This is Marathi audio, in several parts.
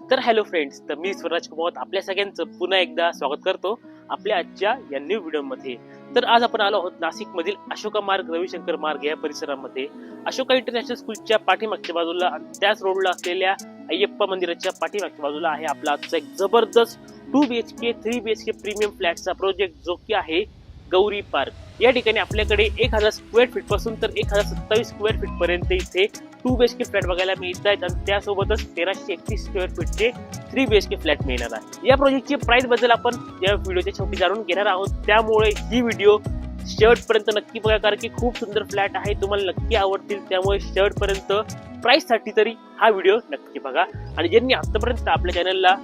तर हॅलो फ्रेंड्स तर मी स्वराज कुमावत आपल्या सगळ्यांचं पुन्हा एकदा स्वागत करतो आपल्या आजच्या या न्यू व्हिडिओमध्ये तर आज आपण आलो आहोत नाशिकमधील अशोका मार्ग रविशंकर मार्ग या परिसरामध्ये. अशोका इंटरनॅशनल स्कूलच्या पाठीमागच्या बाजूला त्याच रोडला असलेल्या अय्यप्पा मंदिराच्या पाठीमागच्या बाजूला आहे आपला आजचा एक जबरदस्त two B H K three B H K premium फ्लॅटचा project जो की आहे गौरी पार्क या ठिकाणी आपल्याकडे एक हजार स्क्वेअर फीटपासून तर एक हजार सत्तावीस स्क्वेअर फीट पर्यंत इथे two B H K flat बघायला मिळत आहेत आणि त्यासोबतच तेराशे एकतीस square फीटचे three B H K flat मिळणार आहे. या प्रोजेक्टची प्राइसबद्दल आपण या व्हिडिओच्या शेवटी जाणून घेणार आहोत. त्यामुळे ही व्हिडिओ शेवटपर्यंत नक्की बघा कारण की खूप सुंदर फ्लॅट आहे तुम्हाला नक्की आवडतील. त्यामुळे शेवटपर्यंत प्राईससाठी तरी हा व्हिडिओ नक्की बघा. आणि ज्यांनी आतापर्यंत आपल्या चॅनलला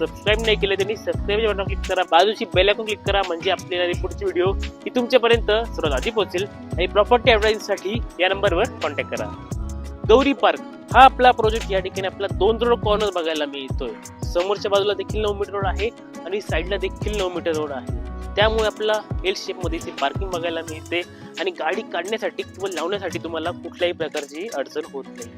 सबस्क्राईब नाही केलं त्यांनी सबस्क्राईब बटन क्लिक करा. बाजूची बेल आयकॉन क्लिक करा म्हणजे आपल्याला पुढची व्हिडिओ ही तुमच्यापर्यंत सर्वात आधी पोहोचेल. आणि प्रॉपर्टी साठी या नंबरवर कॉन्टॅक्ट करा. गौरी पार्क हा आपला प्रोजेक्ट या ठिकाणी आपला दोन रोड कॉर्नर बघायला मिळतोय. समोरच्या बाजूला देखील नऊ मीटर रोड आहे आणि साईडला देखील नऊ मीटर रोड आहे. त्यामुळे आपला एल शेपमध्ये इथे पार्किंग बघायला मिळते आणि गाडी काढण्यासाठी किंवा लावण्यासाठी तुम्हाला कुठल्याही प्रकारची अडचण होत नाही.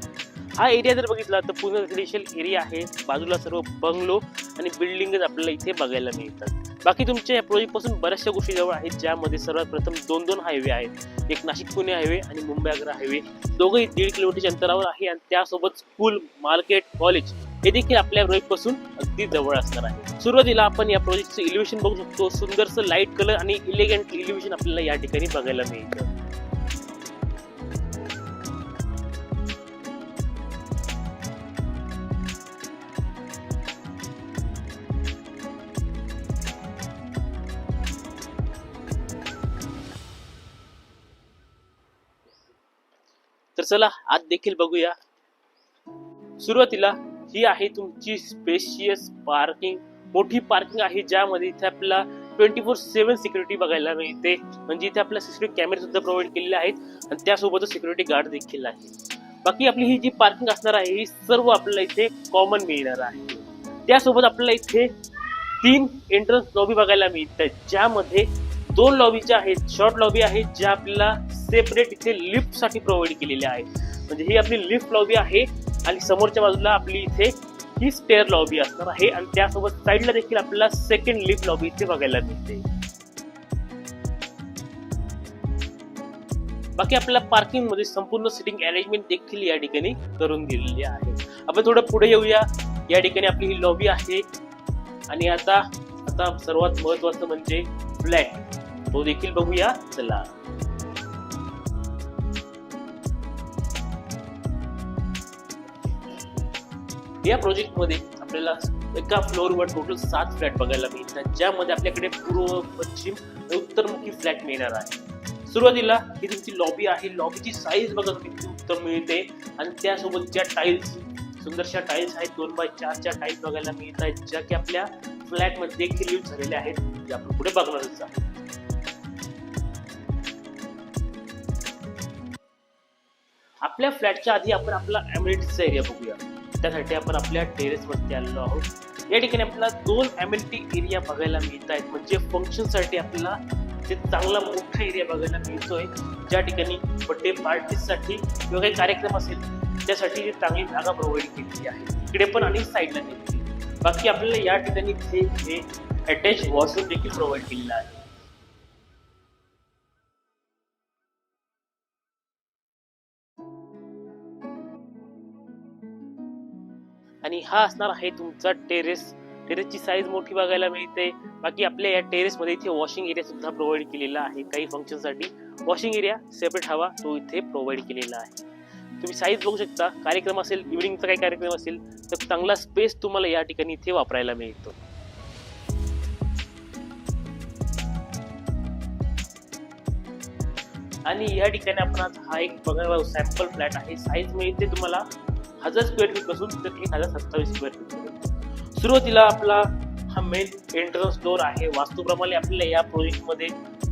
हा एरिया जर बघितला तर पूर्ण रेसिडेन्शियल एरिया आहे. बाजूला सर्व बंगलो आणि बिल्डिंगच आपल्याला इथे बघायला मिळतात. बाकी तुमच्या या प्रोजेक्टपासून बऱ्याचशा गोष्टी जवळ आहेत ज्यामध्ये सर्वात प्रथम दोन दोन हायवे आहेत. एक नाशिक पुणे हायवे आणि मुंबई आग्रा हायवे दोघंही दीड किलोमीटरच्या अंतरावर आहे आणि त्यासोबत स्कूल मार्केट कॉलेज हे देखील आपल्या प्रोजेक्टपासून अगदी जवळ असणार आहे. सुरुवातीला आपण या प्रोजेक्टचं इलिव्हेशन बघू शकतो. सुंदरसं लाइट कलर आणि इलेगंट इलिव्हेशन आपल्याला या ठिकाणी बघायला मिळतं. तर चला आज देखील बघूया. सुरुवातीला ही आहे तुमची स्पेशियस पार्किंग मोठी पार्किंग आहे ज्यामध्ये इथे आपल्याला ट्वेंटी फोर सेव्हन सिक्युरिटी बघायला मिळते. म्हणजे इथे आपल्याला सिक्युरिटी कॅमेरे सुद्धा प्रोव्हाइड केलेले आहेत आणि त्यासोबतच सिक्युरिटी गार्ड देखील आहे बाकी आपली ही जी पार्किंग असणार आहे ही सर्व आपल्याला इथे कॉमन मिळणार आहे. त्यासोबत आपल्याला इथे तीन एंट्रन्स लॉबी बघायला मिळतात ज्यामध्ये दोन लॉबीच्या आहेत शॉर्ट लॉबी आहेत ज्या आपल्याला सेपरेट इथे लिफ्टसाठी प्रोव्हाइड केलेल्या आहेत. म्हणजे ही आपली लिफ्ट लॉबी आहे आणि समोरच्या बाजूला आपली इथे ही स्टेअर लॉबी असणार आहे आणि त्यासोबत साईडला देखील आपल्याला सेकंड लिफ्ट लॉबी इथे बघायला मिळते. बाकी आपल्याला पार्किंगमध्ये संपूर्ण सिटिंग अरेंजमेंट देखील या ठिकाणी करून दिलेली आहे. आपण थोडं पुढे येऊया. या ठिकाणी आपली ही लॉबी आहे. आणि आता आता सर्वात महत्वाचं म्हणजे फ्लॅट तो देखील बघूया चला या प्रोजेक्टमध्ये आपल्याला एका फ्लोअरवर टोटल सात फ्लॅट बघायला मिळतात ज्यामध्ये आपल्याकडे पूर्व पश्चिम उत्तरमुखी फ्लॅट मिळणार आहे. सुरुवातीला ही तुमची लॉबी आहे. लॉबीची साईज बघा तुम्ही. किती उत्तम मिळते. आणि त्यासोबत ज्या टाईल्स सुंदरशा टाईल्स आहेत दोन बाय चारच्या टाईल्स बघायला मिळत आहेत ज्या की आपल्या फ्लॅटमध्ये देखील यूज झालेल्या आहेत. जे आपण पुढे बघणारच आहोत. आपल्या फ्लॅटच्या आधी आपण आपला अम्युनिटीचा एरिया बघूया. त्यासाठी आपण आपल्या टेरेसवरती आलेलो आहोत. या ठिकाणी आपल्याला दोन अम्युनिटी एरिया बघायला मिळत आहेत म्हणजे फंक्शनसाठी आपल्याला ते चांगला मोठा एरिया बघायला मिळतोय ज्या ठिकाणी बर्थडे पार्टीसाठी किंवा काही कार्यक्रम असेल त्यासाठी चांगली जागा प्रोव्हाइड केलेली आहे. इकडे पण आणि साईडला देखील बाकी आपल्याला या ठिकाणी हे अटॅच वॉशरूम देखील प्रोव्हाइड केलेलं आहे. आणि हा असणार आहे तुमचा टेरेस टेरेसची साईज मोठी बघायला मिळते. बाकी आपल्या या टेरेसमध्ये इथे वॉशिंग एरिया सुद्धा प्रोव्हाइड केलेला आहे. काही फंक्शनसाठी वॉशिंग एरिया सेपरेट हवा तो इथे प्रोव्हाइड केलेला आहे. तुम्ही साईज बघू शकता. कार्यक्रम असेल इव्हिनिंगचा काही कार्यक्रम असेल तर चांगला स्पेस तुम्हाला या ठिकाणी इथे वापरायला मिळतो. आणि या ठिकाणी आपण आज हा एक बघायला सॅम्पल फ्लॅट आहे. साईज मिळते तुम्हाला. हजार स्क्वेअर फीटपासून तर हजार सत्तावीस स्क्वेअर फीट सुरुवातीला आपला हा मेन एंट्रन्स डोर आहे. वास्तूप्रमाणे आपल्याला या प्रोजेक्टमध्ये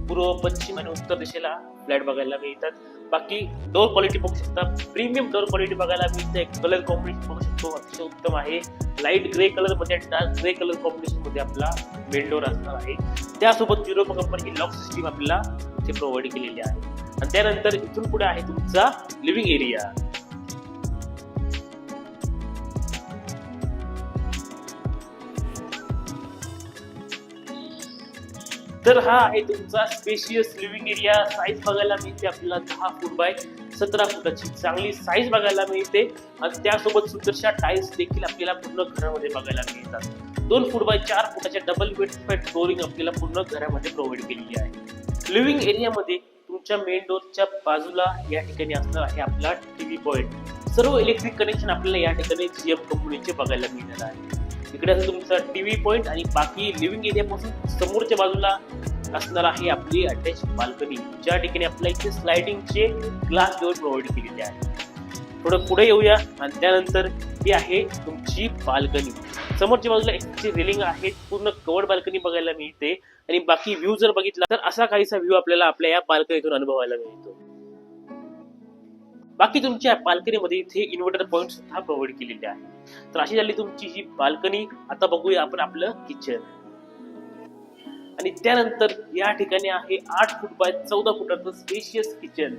पूर्व पश्चिम आणि उत्तर दिशेला फ्लॅट बघायला मिळतात. बाकी डोर क्वालिटी बघू शकता. प्रीमियम डोर क्वालिटी बघायला मिळते. कलर कॉम्बिनेशन बघू शकतो. अतिशय उत्तम आहे. लाइट ग्रे कलरमध्ये डार्क ग्रे कलर कॉम्बिनेशनमध्ये आपला मेन डोर असणार आहे. त्यासोबत युरोप कंपनीची लॉक सिस्टीम आपल्याला इथे प्रोव्हाइड केलेली आहे. आणि त्यानंतर इथून पुढे आहे तुमचा लिव्हिंग एरिया तर हा आहे तुमचा स्पेशियस लिव्हिंग एरिया साईज बघायला मिळते आपल्याला दहा फूट बाय सतरा फुटाची. चांगली साईज बघायला मिळते. आणि त्यासोबत सुंदरशा टाईल्स देखील आपल्याला पूर्ण घरामध्ये बघायला मिळतात. दोन फूट बाय चार फुटाच्या डबल बेड फ्लोरिंग आपल्याला पूर्ण घरामध्ये प्रोव्हाइड केलेली आहे. लिव्हिंग एरियामध्ये तुमच्या मेन डोरच्या बाजूला या ठिकाणी असणार आहे आपला टीव्ही पॉईंट सर्व इलेक्ट्रिक कनेक्शन आपल्याला या ठिकाणी जीएम कंपनीचे बघायला मिळणार आहे. इकडे असं तुमचा टीव्ही पॉईंट आणि बाकी लिव्हिंग एरियापासून समोरच्या बाजूला असणार आहे आपली अटॅच बाल्कनी ज्या ठिकाणी आपल्याला इथे स्लायडिंगचे ग्लास डोअर प्रोव्हाइड केलेले आहे. थोडं पुढे येऊया आणि त्यानंतर ही आहे तुमची बाल्कनी समोरच्या बाजूला एक रेलिंग आहे पूर्ण कवर्ड बाल्कनी बघायला मिळते. आणि बाकी व्ह्यू जर बघितला तर असा काहीसा व्ह्यू आपल्याला आपल्या या बाल्कनीतून अनुभवायला मिळतो. बाकी तुमच्या बाल्कनीमध्ये इथे इन्व्हर्टर पॉईंट सुद्धा प्रोव्हाइड केलेले आहे तर अशी झाली तुमची ही बाल्कनी. आता बघूया आपण आपलं किचन आणि त्यानंतर या ठिकाणी आहे आठ फूट बाय चौदा फुटाचं स्पेशियस किचन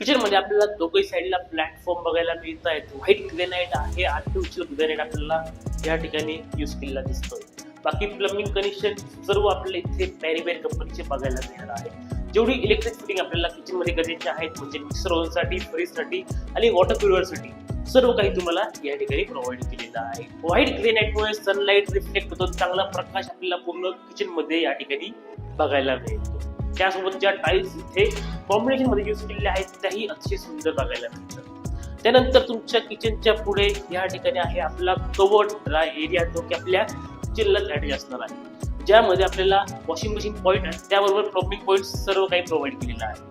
किचनमध्ये आपल्याला दोघही साईडला प्लॅटफॉर्म बघायला मिळत आहेत. व्हाईट ग्रेनाईट आहे. आर्टिफिशियल ग्रेनाईट आपल्याला या ठिकाणी युज केलेला दिसतोय. बाकी प्लम्बिंग कनेक्शन सर्व आपल्याला इथे पॅरीबेर कंपनीचे बघायला मिळणार आहे. जेवढी इलेक्ट्रिक फिटिंग आपल्याला किचनमध्ये गरजेचे आहेत म्हणजे मिक्सर ओव्हनसाठी फ्रीजसाठी आणि वॉटर प्युअरसाठी सर्व काही तुम्हाला या ठिकाणी प्रोव्हाइड केलेलं आहे. व्हाईट ग्रेनाइटमुळे सनलाईट रिफ्लेक्ट होतो चांगला प्रकाश आपल्याला पूर्ण किचनमध्ये या ठिकाणी बघायला मिळतो. त्यासोबत ज्या टाईल्स इथे कॉम्बिनेशनमध्ये यूज केलेल्या आहेत त्याही अतिशय सुंदर बघायला मिळतात. त्यानंतर तुमच्या किचनच्या पुढे या ठिकाणी आहे आपला कवर्ड ड्राय एरिया जो की आपल्या किचनलाच अटॅच असणार आहे. ज्यामध्ये आपल्याला वॉशिंग मशीन पॉईंट आणि त्याबरोबर प्लॉम्बिंग पॉईंट सर्व काही प्रोव्हाइड केलेलं आहे.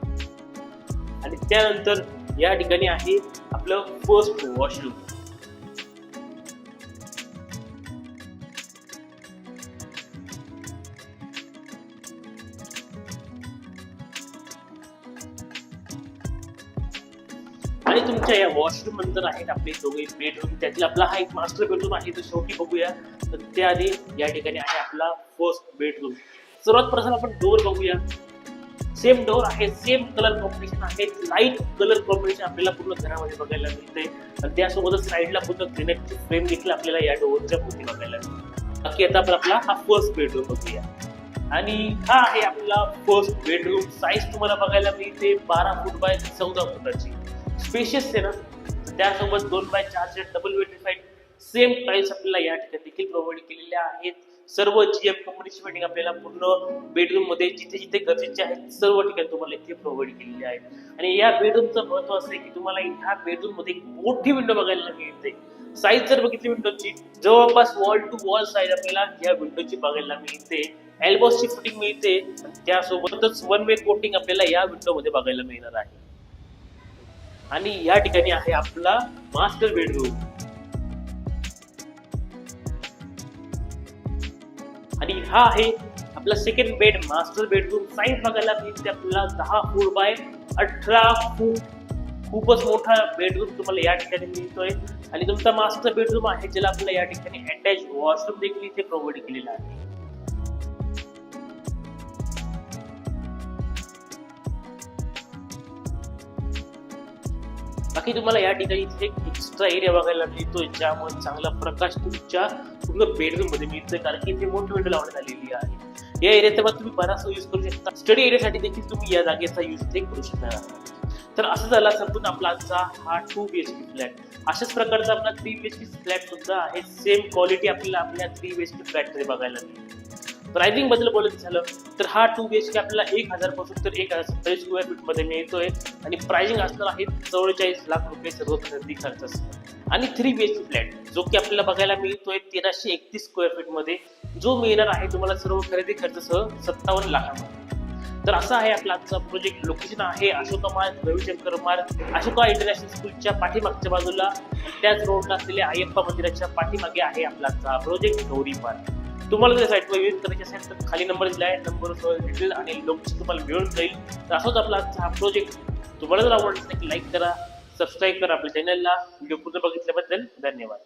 आणि त्यानंतर या ठिकाणी आहे आपलं फर्स्ट वॉशरूम आणि तुमच्या या वॉशरूम नंतर आहेत आपले दोघे बेडरूम त्यातील आपला हा एक मास्टर बेडरूम आहे तो शेवटी बघूया. तर त्याआधी या ठिकाणी आहे आपला फर्स्ट बेडरूम सर्वात प्रथम आपण डोअर बघूया. सेम डोअर आहे सेम कलर कॉम्बिनेशन आहे. लाइट कलर कॉम्बिनेशन आपल्याला पूर्ण घरामध्ये बघायला मिळते. आणि त्यासोबतच साईडला पूर्ण ग्रेनेटची फ्रेम देखील आपल्याला या डोअरच्या भोवती बघायला मिळते. बाकी आता आपण आपला हा फर्स्ट बेडरूम बघूया. आणि हा आहे आपला फर्स्ट बेडरूम साईज तुम्हाला बघायला मिळते बारा फूट बाय चौदा फुटाची. स्पेशियस आहे ना? त्यासोबत दोन बाय चारचे डबल वेटिफाईड सेम प्राइस आपल्याला या ठिकाणी देखील प्रोव्हाइड केलेल्या आहेत. सर्व जीएम कंपनीची फिटिंग आपल्याला पूर्ण बेडरूममध्ये जिथे जिथे गरजेचे आहेत सर्व ठिकाणी तुम्हाला इथे प्रोव्हाइड केलेले आहेत. आणि या बेडरूमचं महत्त्व असं आहे की तुम्हाला ह्या बेडरूममध्ये एक मोठी विंडो बघायला मिळते. साईज जर बघितली विंडोची जवळपास वॉल टू वॉल साईज आपल्याला या विंडोची बघायला मिळते. एल्बोसची फिटिंग मिळते. त्यासोबतच वन वे कोटिंग आपल्याला या विंडो मध्ये बघायला मिळणार आहे. आणि या ठिकाणी आहे आपला मास्टर बेडरूम आणि हा आहे आपला second bed master bedroom size बघायला मिळते आपल्याला दहा फूट बाय अठरा फूट खूपच मोठा बेडरूम तुम्हाला या ठिकाणी मिळतोय. आणि तुमचा मास्टर बेडरूम आहे ज्याला आपल्याला या ठिकाणी अटॅच वॉशरूम देखील इथे प्रोव्हाइड केलेला आहे. बाकी तुम्हाला या ठिकाणी इथे एक एक्स्ट्रा एरिया बघायला मिळतोय ज्यामुळे चांगला प्रकाश तुमच्या पूर्ण बेडरूममध्ये मिळतोय कारण की इथे मोठी विंडो लावण्यात आलेली आहे. या एरियाचा मग तुम्ही बराचसा यूज करू शकता. स्टडी एरियासाठी देखील तुम्ही या जागेचा यूज ते करू शकणार आहात तर असं झाला संपूर्ण आपला आजचा हा two B H K flat अशाच प्रकारचा आपला three B H K flat सुद्धा आहे. सेम क्वालिटी आपल्याला आपल्या थ्री बी एच के फ्लॅटमध्ये बघायला मिळते प्रायझिंगबद्दल बोलायचं झालं. तर हा टू बी एच के आपल्याला एक हजारपासून तर एक हजार सत्तावीस स्क्वेअर फीटमध्ये मिळतोय. आणि प्रायझिंग असणार आहे चौवेचाळीस लाख रुपये सर्व खरेदी खर्च आणि three B H K flat जो की आपल्याला बघायला मिळतोय तेराशे एकतीस स्क्वेअर फीटमध्ये. जो मिळणार आहे तुम्हाला सर्व खरेदी खर्चासह सत्तावन्न लाखांमध्ये. तर असा आहे आपला आजचा प्रोजेक्ट लोकेशन आहे अशोका मार्ग रविशंकर मार्ग अशोका इंटरनॅशनल स्कूलच्या पाठीमागच्या बाजूला. त्याच रोडला असलेल्या अय्यप्पा मंदिराच्या पाठीमागे आहे आपला आजचा प्रोजेक्ट गौरी पार्क. तुम्हाला जर साईटवर विजिट करायची असेल तर खाली नंबर दिला आहे. नंबर डिटेल आणि लोकेशन तुम्हाला मिळून जाईल. तर असंच आपला आजचा हा प्रोजेक्ट तुम्हाला जर आवडला असेल लाईक करा. सबस्क्राईब करा आपल्या चॅनलला व्हिडिओ पूर्ण बघितल्याबद्दल धन्यवाद.